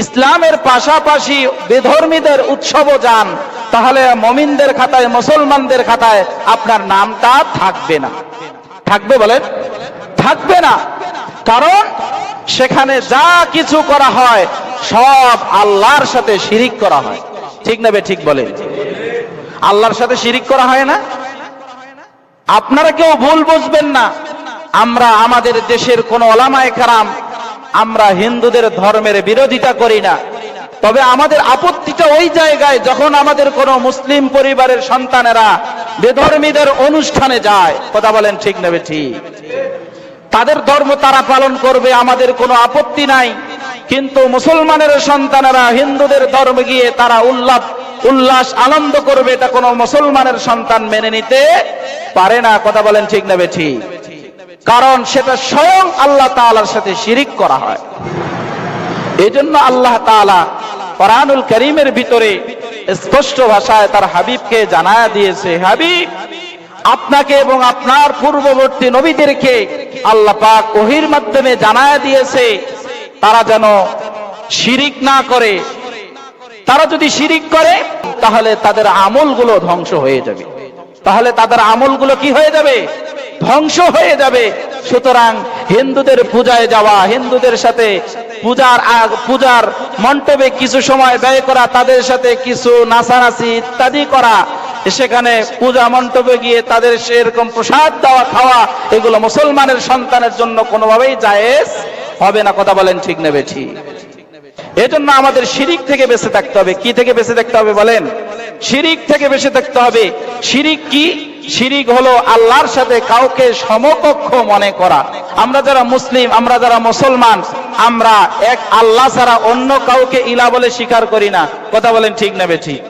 ইসলামের পাশাপাশি বেধর্মীদের উৎসবও যান, তাহলে মমিনদের খাতায়, মুসলমানদের খাতায় আপনার নামটা থাকবে না। থাকবে বলেন? থাকবে না। কারণ সেখানে যা কিছু করা হয়, সব আল্লাহর সাথে শিরিক করা হয়। ঠিক না ঠিক বলেন আল্লাহর সাথে শিরিক করা হয় না? আপনারা কেউ ভুল বুঝবেন না। আমরা আমাদের দেশের কোন ওলামায়ে কারাম আমরা হিন্দুদের ধর্মের বিরোধিতা করি না। তবে আমাদের আপত্তিটা ওই জায়গায় যখন আমাদের কোন মুসলিম পরিবারের সন্তানেরা বেধর্মীদের অনুষ্ঠানে যায়। কথা বলেন ঠিক নেবে ঠিক তাদের ধর্ম তারা পালন করবে, আমাদের কোনো আপত্তি নাই। কিন্তু মুসলমানের সন্তানেরা হিন্দুদের ধর্মে গিয়ে তারা উল্লাস উল্লাস, আনন্দ করবে, এটা কোনো মুসলমানের সন্তান মেনে নিতে পারে না। কথা বলেন ঠিক নেবে ঠিক কারণ সেটা স্বয়ং আল্লাহ তাআলার সাথে শিরিক করা হয়। এই জন্য আল্লাহ তাআলা কোরআনুল করিমের ভিতরে স্পষ্ট ভাষায় তার হাবিবকে জানায়া দিয়েছে, হাবিব, আপনাকে এবং আপনার পূর্ববর্তী নবীদেরকে আল্লাহ পাক ওহির মাধ্যমে জানায়া দিয়েছে, তারা যেন শিরিক না করে। তারা যদি শিরিক করে, তাহলে তাদের আমলগুলো ধ্বংস হয়ে যাবে। তাহলে তাদের আমলগুলো কি হয়ে যাবে? ধ্বংস হয়ে যাবে। সুতরাং হিন্দুদের পূজায় যাওয়া, হিন্দুদের সাথে পূজার আগ- পূজার মণ্ডপে কিছু সময় ব্যয় করা, তাদের সাথে কিছু নাচানাচি ইত্যাদি করা, সেখানে পূজা মণ্ডপে গিয়ে তাদের সেরকম প্রসাদ দেওয়া, খাওয়া, এগুলো মুসলমানের সন্তানের জন্য কোনোভাবেই জায়েজ হবে না। কথা বলেন ঠিক নেবে ঠিক এজন্য আমাদের শিরিক থেকে বেঁচে থাকতে হবে। কি থেকে বেঁচে থাকতে হবে বলেন? শিরিক থেকে বেঁচে থাকতে হবে। শিরিক কি? শিরিক হলো আল্লাহর সাথে কাউকে সমকক্ষ মনে করা। আমরা যারা মুসলিম, আমরা যারা মুসলমান, আমরা এক আল্লাহ ছাড়া অন্য কাউকে ইলা বলে স্বীকার করি না। কথা বলেন ঠিক নেবে ঠিক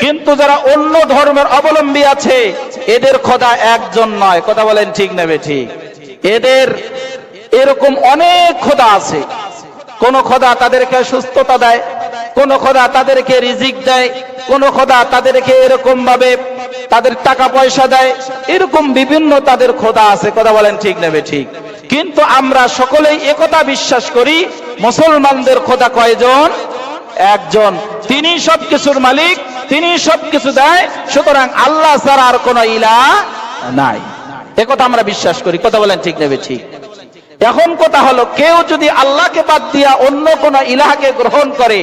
কিন্তু যারা অন্য ধর্মের অবলম্বী আছে, এদের খোদা একজন নয়। কথা বলেন ঠিক নেবে ঠিক এদের এরকম অনেক খোদা আছে। কোন খোদা তাদেরকে সুস্থতা দেয় কোন খোদা তাদেরকে রিজিক দেয়, কোন খোদা তাদেরকে এরকম ভাবে তাদের টাকা পয়সা দেয়, এরকম বিভিন্ন তাদের খোদা আছে, কথা বলেন ঠিক নেবে ঠিক কিন্তু আমরা সকলেই একথা বিশ্বাস করি, মুসলমানদের খোদা কয়জন? একজন। তিনি সবকিছুর মালিক, তিনি সবকিছু দেয়, সুতরাং আল্লাহ ছাড়া আর কোন ইলা নাই। একথা আমরা বিশ্বাস করি, কথা বলেন ঠিক নেবে ঠিক এখন কথা হলো, কেউ যদি আল্লাহকে বাদ দিয়া অন্য কোন ইলাহাকে গ্রহণ করে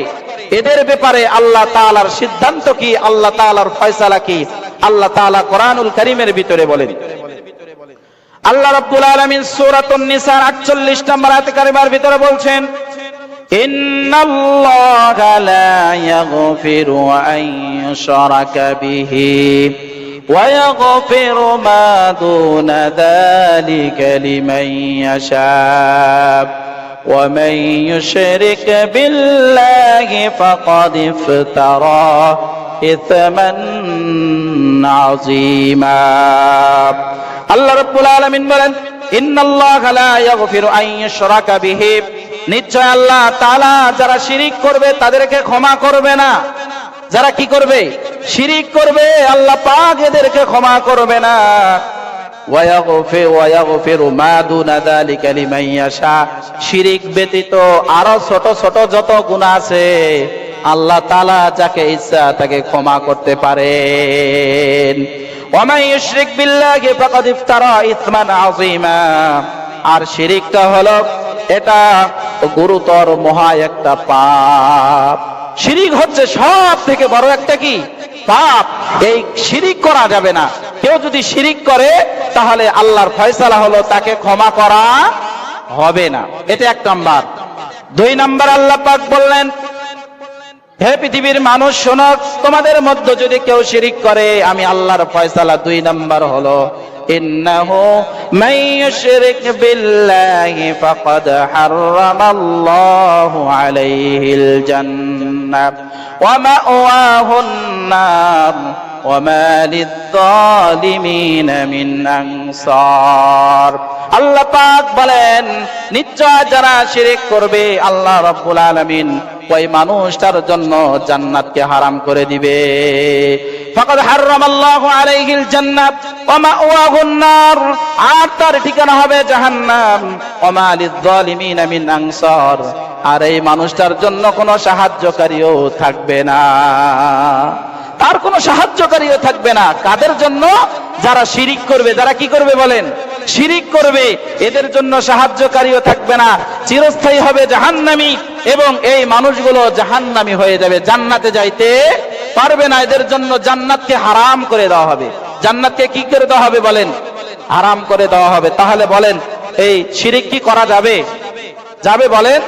এদের ব্যাপারে আল্লাহ তাআলার সিদ্ধান্ত কি আল্লাহ তাআলার ফয়সালা কি আল্লাহ তাআলা কোরআনুল কারীমের ভিতরে বলেন আল্লাহ রাব্বুল আলামিন সূরাতুন নিসার 48 নম্বর আয়াত কারিমার ভিতরে বলছেন ইন্নাল্লাহা লা ইয়াগফিরু আন ইউশরাকা বিহি ويغفر ما دون ذلك لمن يشاء ومن يشرك بالله فقد افترى إثما عظيما আল্লাহ রাব্বুল আলামিন বলেন ইন্নাল্লাহা লা ইয়াগফিরু আন ইউশরাকা বিহি নিশ্চয় আল্লাহ তাআলা যারা শিরিক করবে তাদেরকে ক্ষমা করবে না যারা কি করবে শিরিক করবে আল্লাহ পাক এদেরকে ক্ষমা করবে না ওয়ায়াগফির, ওয়ায়াগফিরু মা দুনা যালিকা লিমান ইয়াশা। শিরিক ব্যতীত আরও ছোট ছোট যত আছে, আল্লাহ যাকে ইচ্ছা তাকে ক্ষমা করতে পারেন। আর শিরিকটা হলো, এটা গুরুতর মহা একটা পাপ। শিরিক হচ্ছে সব থেকে বড় একটা কি? পাপ, এই শিরিক করা যাবে না। কেউ যদি শিরিক করে, তাহলে আল্লাহর ফয়সালা হলো তাকে ক্ষমা করা হবে না। এটা এক নাম্বার। দুই নাম্বার আল্লাহ পাক বললেন, হে পৃথিবীর মানুষ, শোনো, তোমাদের মধ্যে যদি কেউ শিরিক করে, আমি আল্লাহর ফয়সালা দুই নাম্বার হলো। ইন্নাহু মান ইউশরিক বিল্লাহি ফাকাদ হারামাল্লাহু আলাইহিল জান্নাহ ওয়া মাওয়াহুন নার وما للظالمين من أنصار আল্লাহ পাক বলেন নিশ্চয় যারা শিরিক করবে আল্লাহ রাব্বুল আলামিন ওই মানুষটার জন্য জান্নাতকে হারাম করে দিবে আর হবে জাহান্নাম। আর এই মানুষটার জন্য কোনো সাহায্যকারীও থাকবে না। তার কোনো সাহায্যকারীও থাকবে না। কাদের জন্য? যারা শিরিক করবে। যারা কি করবে বলেন? শিরিক করবে। এদের জন্য সাহায্যকারীও থাকবে না। চিরস্থায়ী হবে জাহান্নামি। এবং এই মানুষগুলো জাহান্নামি হয়ে যাবে। জান্নাতে যাইতে পারবে না, এদের জন্য জান্নাতকে হারাম করে দেওয়া হবে। জান্নাতকে কি করে দেওয়া হবে বলেন? হারাম করে দেওয়া হবে। তাহলে বলেন, এই শিরিক কি করা যাবে? যাবে বলেন?